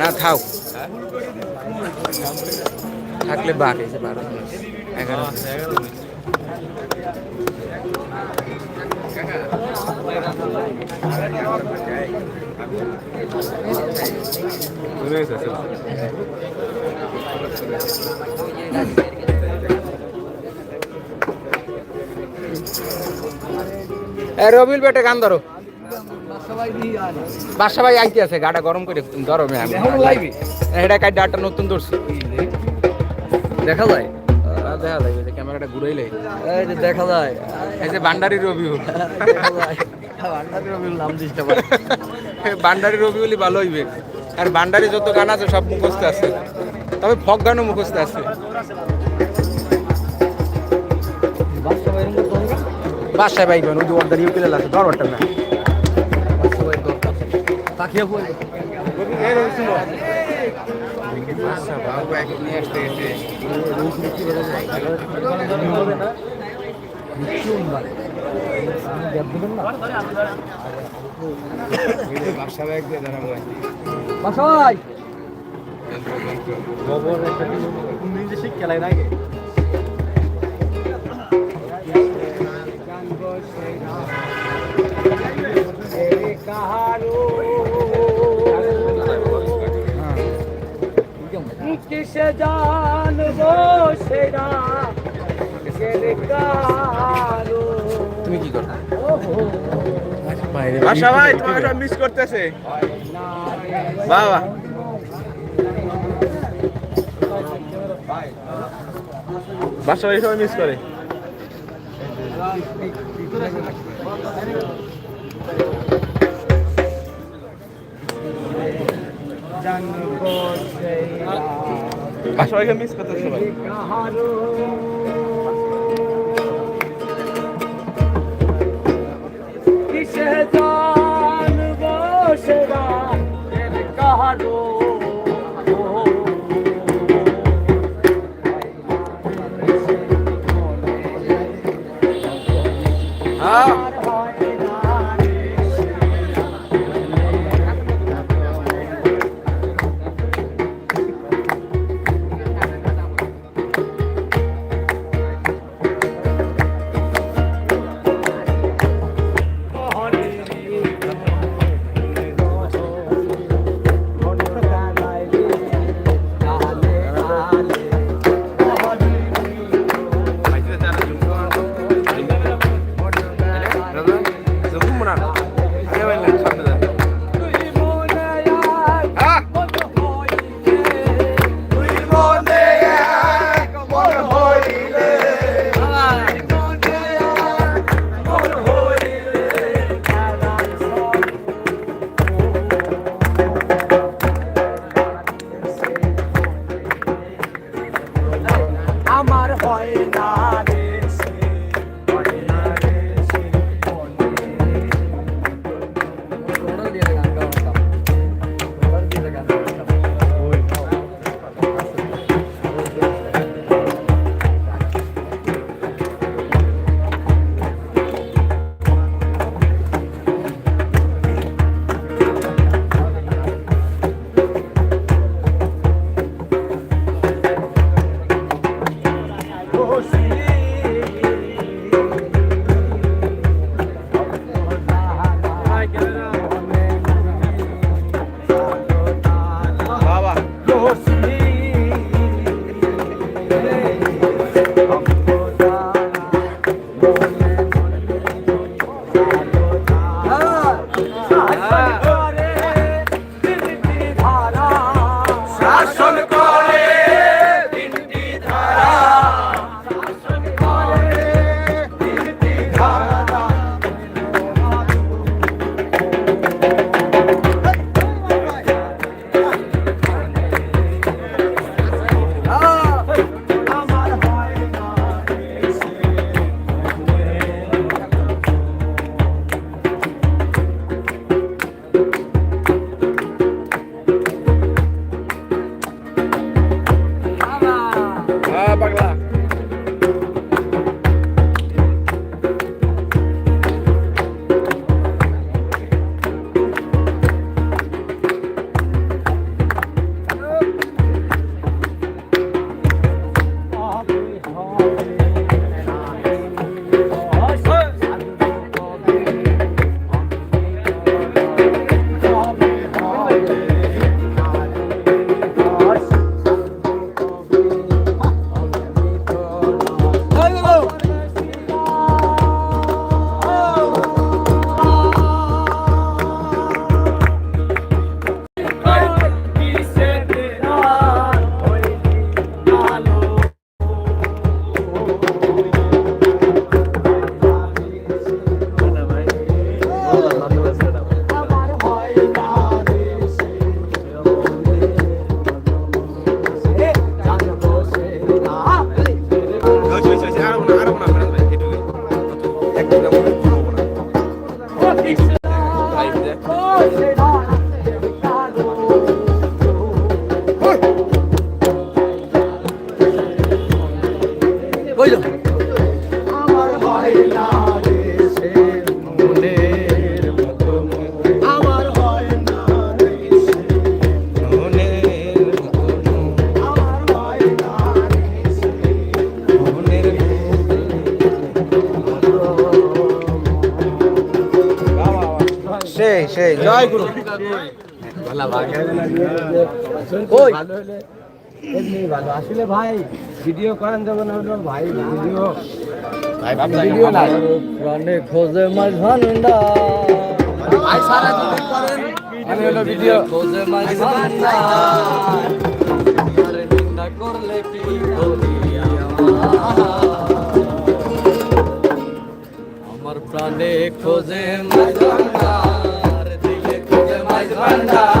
না থাও থাকলে বাঘ এসে বারো এগারো রবিল বেটে গান ধরো। বাসা ভাই আইতে আছে গাটা গরম করে আমি। এটা নতুন ধরছি। দেখা যায়? দেখা যাবে যে ক্যামেরাটা ঘুরাইলে। এই যে দেখা যায়। এই যে বান্ডারি রবি যায়। রবিউল নাম দিতে পারে। বলি ভালো হইবে। আর বান্ডারি যত গান আছে সব মুখস্থ আছে। তবে ফক গানও মুখস্থ আছে। বাসায় বাইবেন ওই যে অর্ডার ইউপিএল আছে ধরবারটা না তাকিয়ে বাচ্চা ভাই। খবর একটা নিজে শিক্ষা লাগে কিসে জানব সেরা তুমি কি করো আশা ভাই তোমাকে সব মিস করতেছে। বাবা। বাসা ভাই সবাই মিস করে। সবাইকে মিস করতে সবাই। কিসে জানব সেরা কাহারো আমার সেই জয় গুরু। ভালো আসলে ভাই ভিডিও করেন যখন ভাই ভিডিও। ভিডিও না খোঁজে ভান্ডা ভাই সারা করেন আমি হলো ভিডিও খোঁজে মাঝ ভান্ডা করলে কি আমার প্রাণে খোঁজে দিলে খোঁজে মাঝ ভান্ডার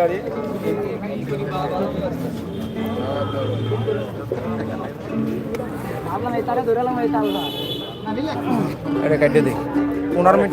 গাড়ি। এটা কেটে দিই। পনেরো মিনিট